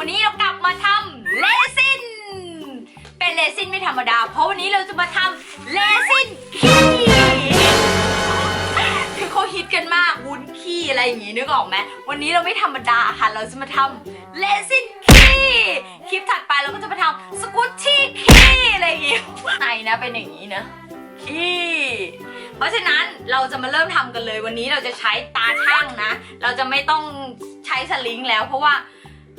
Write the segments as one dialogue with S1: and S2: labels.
S1: วันนี้เรากลับมาทำเลซิน เป็นเลซินไม่ธรรมดา เพราะวันนี้เราจะมาทำเลซินขี้คือเขาฮิตกันมากวุ้นขี้อะไรอย่างงี้นึกออกไหมวันนี้เราไม่ธรรมดาค่ะ เราจะมาทำเลซินขี้คลิปถัดไปเราก็จะมาทำสกูตชี่ขี้อะไรอย่างงี้ไหนนะเป็นอย่างนี้นะขี้เพราะฉะนั้นเราจะมาเริ่มทำกันเลยวันนี้เราจะใช้ตาช่างนะ เราจะไม่ต้องใช้สลิงแล้วเพราะว่า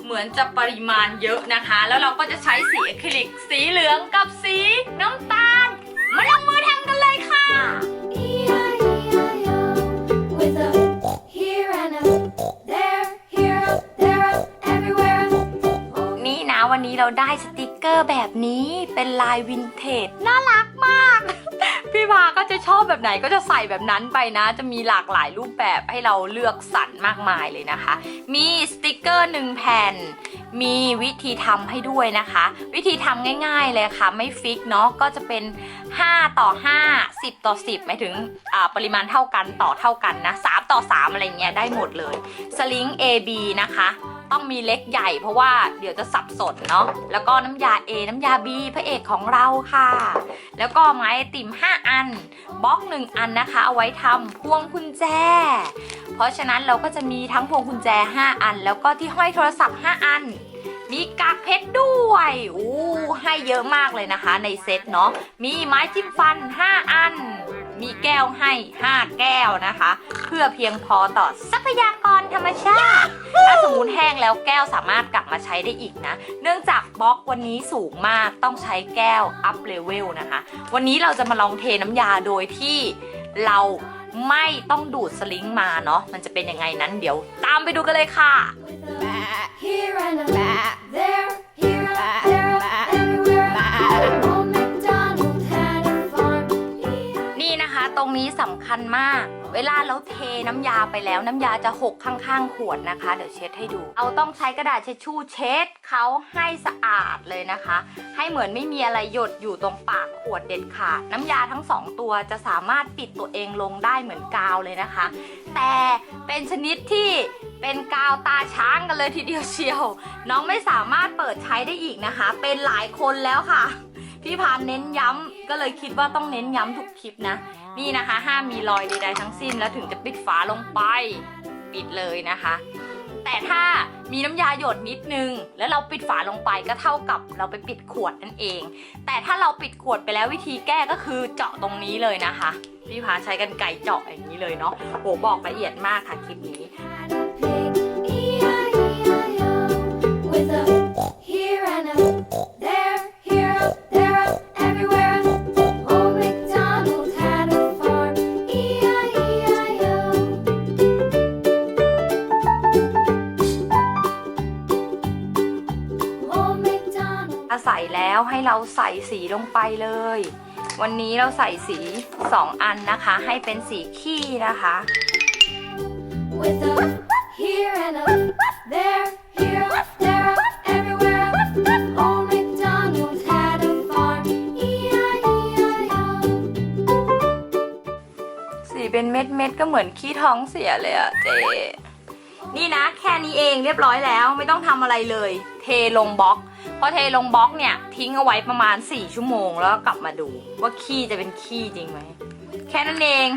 S1: เหมือนจะปริมาณเยอะนะคะ แล้วเราก็จะใช้สีอะคริลิก สีเหลืองกับสีน้ำตาล มาลงมือทำกันเลยค่ะ นี่นะวันนี้เราได้สติกเกอร์แบบนี้เป็นลายวินเทจน่ารักมาก พี่พาก็จะชอบแบบไหนก็จะใส่แบบนั้นไปนะ จะมีหลากหลายรูปแบบให้เราเลือกสรรมากมายเลยนะคะ มีสติกเกอร์หนึ่งแผ่น มีวิธีทำให้ด้วยนะคะ วิธีทำง่าย ๆเลยค่ะ ไม่ฟิกเนาะก็จะเป็น 5 ต่อ 5 10 ต่อ 10หมายถึงปริมาณเท่ากันต่อเท่ากันนะ3ต่อ 3 อะไรเงี้ยได้หมดเลยสลิง AB นะคะ ต้องมีเล็กใหญ่เพราะว่าเดี๋ยวจะสับสนเนาะแล้วก็น้ำยา A น้ำยา B พระเอกของเราค่ะ แล้วก็ไม้ติ่ม 5 อันบล็อก 1 อันนะคะ เอาไว้ทำพวงกุญแจ เพราะฉะนั้นเราก็จะมีทั้งพวงกุญแจ 5 อัน แล้วก็ที่ห้อยโทรศัพท์ 5 อัน มีกากเพชรด้วยอู้ให้เยอะมากเลยนะคะในเซตเนาะมีไม้จิ้มฟัน 5 อัน มีแก้วให้ 5 แก้วนะคะ เพื่อเพียงพอต่อทรัพยากรธรรมชาติ ถ้าสมมติแห้งแล้วแก้วสามารถกลับมาใช้ได้อีกนะ เนื่องจากบล็อกวันนี้สูงมากต้องใช้แก้วอัพเลเวลนะคะ วันนี้เราจะมาลองเทน้ำยาโดยที่เราไม่ต้องดูดสลิงมาเนาะมันจะเป็นยังไงนั้นเดี๋ยว ตามไปดูกันเลยค่ะ
S2: with a here and a there, here, a there,
S1: นี้สำคัญมาก เวลาเราเทน้ำยาไปแล้วน้ำยาจะหกข้างๆขวดนะคะ เดี๋ยวเช็ดให้ดู เราต้องใช้กระดาษเช็ดชู่เช็ดเขาให้สะอาดเลยนะคะ ให้เหมือนไม่มีอะไรหยดอยู่ตรงปากขวดเด็ดขาด น้ำยาทั้งสองตัวจะสามารถปิดตัวเองลงได้เหมือนกาวเลยนะคะ แต่เป็นชนิดที่เป็นกาวตาช้างกันเลยทีเดียวเชียว น้องไม่สามารถเปิดใช้ได้อีกนะคะ เป็นหลายคนแล้วค่ะ พี่พานเน้นย้ำก็เลยคิดว่าต้องเน้นย้ำทุกคลิปนะ นี่นะคะ ห้ามมีรอยใดๆทั้งสิ้น แล้วถึงจะปิดฝาลงไปปิดเลยนะคะ แต่ถ้ามีน้ำยาหยดนิดนึง แล้วเราปิดฝาลงไปก็เท่ากับเราไปปิดขวดนั่นเอง แต่ถ้าเราปิดขวดไปแล้ววิธีแก้ก็คือเจาะตรงนี้เลยนะคะ พี่พาใช้กันไก่เจาะอย่างนี้เลยเนาะโหบอกละเอียดมากค่ะคลิปนี้ แล้วให้เราใส่สีลงไปเลย วันนี้เราใส่สี 2 อันนะคะ ให้เป็นสีขี้นะคะ
S2: with a here and a there, here, a there, a everywhere. Old MacDonald had a farm. E-I-E-I-O.
S1: สีเป็นเม็ดเม็ดๆก็เหมือนขี้ท้องเสียเลยอะเจนี่นะแค่นี้เองเรียบร้อยแล้วไม่ต้องทำอะไรเลย เทลงบล็อก พอเทลงบล็อกเนี่ยทิ้งเอาไว้ประมาณ 4 ชั่วโมงแล้วก็กลับมาดู ว่าขี้จะเป็นขี้จริงไหม แค่นั้นเอง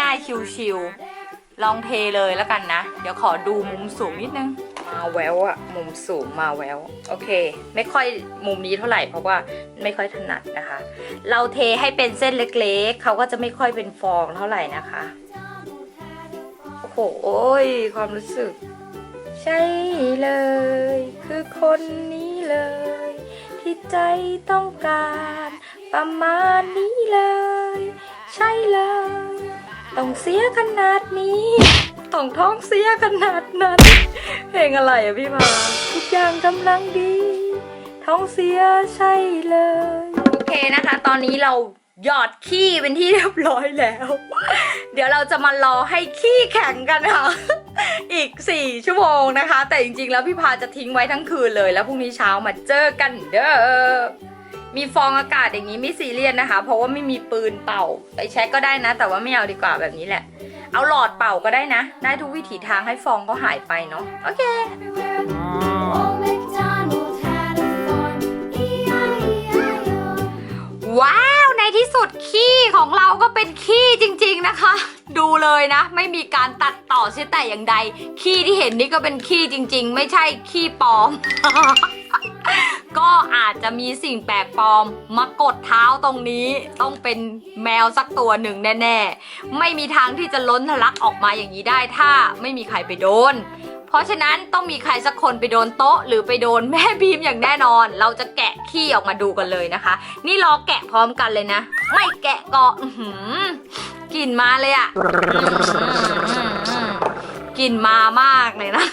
S1: ง่ายๆชิวๆลองเทเลยแล้วกันนะ เดี๋ยวขอดูมุมสูงนิดนึง มาแววอะมุมสูงมาแววโอเค ไม่ค่อยมุมนี้เท่าไหร่เพราะว่าไม่ค่อยถนัดนะคะ เราเทให้เป็นเส้นเล็กๆ เขาก็จะไม่ค่อยเป็นฟองเท่าไหร่นะคะโอ้โหโอ้ยความรู้สึก ใช่เลย คือคนนี้ เลย ที่ใจต้องการ ประมาณนี้เลย ใช่เลย ต้องเสียขนาดนี้ต้องท้องเสียขนาดนั้นเพลงอะไรอะพี่พาทุกอย่างกำลังดี ท้องเสียใช่เลย โอเคนะคะ ตอนนี้เราหยอดขี้เป็นที่เรียบร้อยแล้ว เดี๋ยวเราจะมารอให้ขี้แข็งกันค่ะ อีก 4 ชั่วโมงนะคะ แต่จริงๆ แล้วพี่พาจะทิ้งไว้ทั้งคืนเลย แล้วพรุ่งนี้เช้ามาเจอกันเด้อมีฟองอากาศอย่างนี้ไม่ซีเรียสนะคะ เพราะว่าไม่มีปืนเป่าไปแช็คก็ได้นะ แต่ว่าไม่เอาดีกว่าแบบนี้แหละ เอาหลอดเป่าก็ได้นะ ได้ทุกวิถีทางให้ฟองก็หายไปเนาะโอเค
S2: ว้าว ในที่สุด
S1: ขี้ของเราก็เป็นขี้จริงๆนะคะ ดูเลยนะ ไม่มีการตัดต่อเสียแต่อย่างใด ขี้ที่เห็นนี่ก็เป็นขี้จริง ๆ ไม่ใช่ขี้ปลอม ก็อาจจะมีสิ่งแปลกปลอมมากดเท้าตรงนี้ ต้องเป็นแมวสักตัวหนึ่งแน่ ๆ ไม่มีทางที่จะล้นทะลักออกมาอย่างนี้ได้ถ้าไม่มีใครไปโดน เพราะฉะนั้นต้องมีใครสักคนไปโดนโต๊ะ หรือไปโดนแม่บีมอย่างแน่นอน เราจะแกะขี้ออกมาดูกันเลยนะคะ นี่รอแกะพร้อมกันเลยนะ ไม่แกะก็อื้อหือกลิ่นมาเลยอะกลิ่นมามากเลยนะ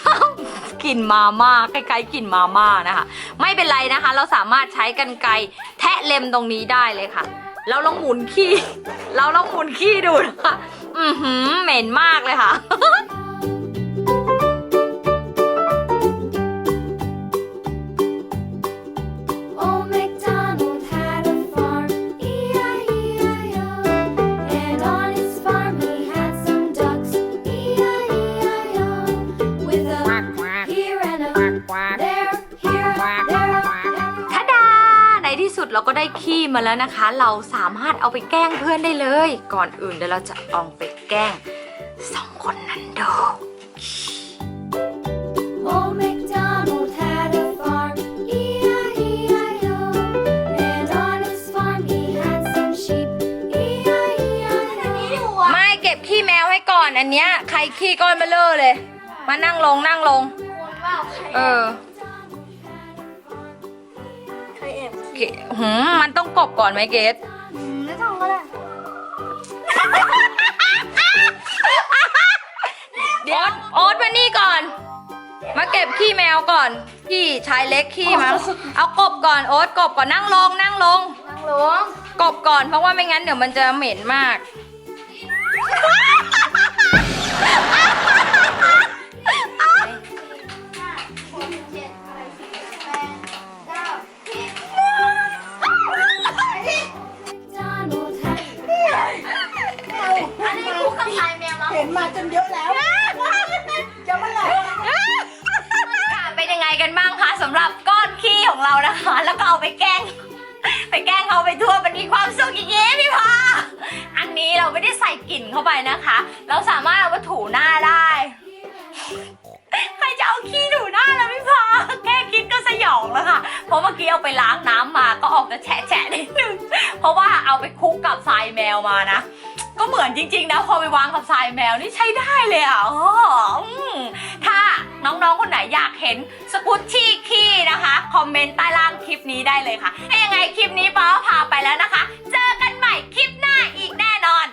S1: กลิ่นมาม่าใกล้ๆกลิ่นมาม่านะคะ ไม่เป็นไรนะคะ เราสามารถใช้กันไกรแทะเล็มตรงนี้ได้เลยค่ะ เราลองหมุนขี้ เราลองหมุนขี้ดูนะคะ อือหือเหม็นมากเลยค่ะ ดเราก็ได้ขี้มาแล้วนะคะ เราสามารถเอาไปแกล้งเพื่อนได้เลย ก่อนอื่นเดี๋ยวเราจะลองไปแกล้งสองคนนั้นดู
S2: Old MacDonald had a farm, E-I-E-I-O. And on his farm he had some sheep, E-I-E-I-O.
S1: ไม่เก็บขี้แมวให้ก่อนอันเนี้ยใครขี้ก้อนเบลเลอร์เลย มานั่งลงนั่งลง เออ เกหืมมันต้องกบก่อนไหมเกด
S3: ไม่ต้องก็ได้
S1: โอ๊ตโอ๊ตมานี่ก่อน มาเก็บขี้แมวก่อนขี้ชายเล็กขี้มั้งเอากบก่อนโอ๊ตกบก่อนนั่งลงนั่งลง
S3: นั่งลง
S1: กบก่อนเพราะว่าไม่งั้นเดี๋ยวมันจะเหม็นมาก
S4: ไป
S1: แกล้ง ไปแกล้งเขาไปทั่วมันมีความสุขอย่างงี้พี่พาอันนี้เราไม่ได้ใส่กลิ่นเข้าไปนะคะ เราสามารถเอามาถูหน้าได้ ใครจะเอาขี้ถูหน้าแล้วพี่พาแค่คิดก็สยองแล้วค่ะ เพราะเมื่อกี้เอาไปล้างน้ำมาก็ออกจะแฉะแฉะนิดนึง เพราะว่าเอาไปคลุกกับทรายแมวมานะก็เหมือนจริงๆนะพอไปวางกับทรายแมวนี่ใช้ได้เลยอะอ๋อ น้องๆ คนไหนอยากเห็นสกุตชี่ขี้นะคะ คอมเมนต์ใต้ล่างคลิปนี้ได้เลยค่ะถ้ายังไงคลิปนี้ป้าพาไปแล้วนะคะ เจอกันใหม่คลิปหน้าอีกแน่นอน